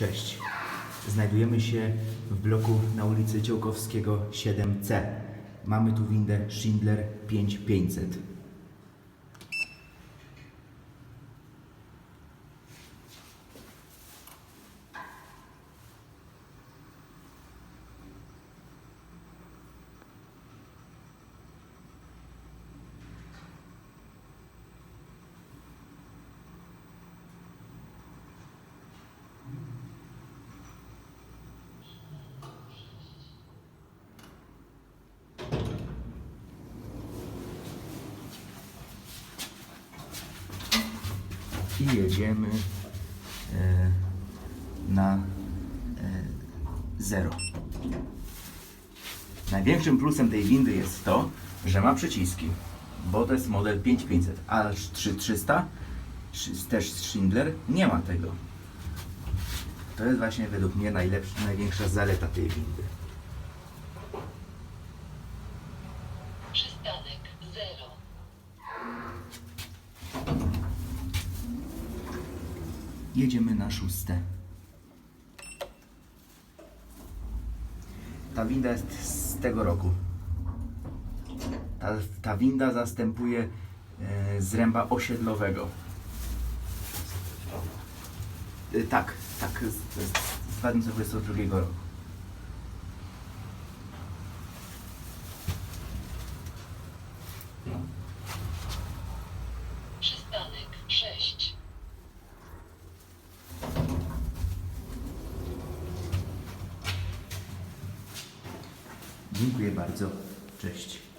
Cześć. Znajdujemy się w bloku na ulicy Ciołkowskiego 7C. Mamy tu windę Schindler 5500. I jedziemy e, na e, zero. Największym plusem tej windy jest to, że ma przyciski, bo to jest model 5500, a 3300 szy- też Schindler nie ma tego. To jest właśnie według mnie najlepsza, największa zaleta tej windy. Przystanek zero. Jedziemy na szóste. Ta winda jest z tego roku. Ta, ta winda zastępuje e, zręba osiedlowego. E, tak, tak, z, z, z 2022 roku. Przystanek Dziękuję bardzo. Cześć.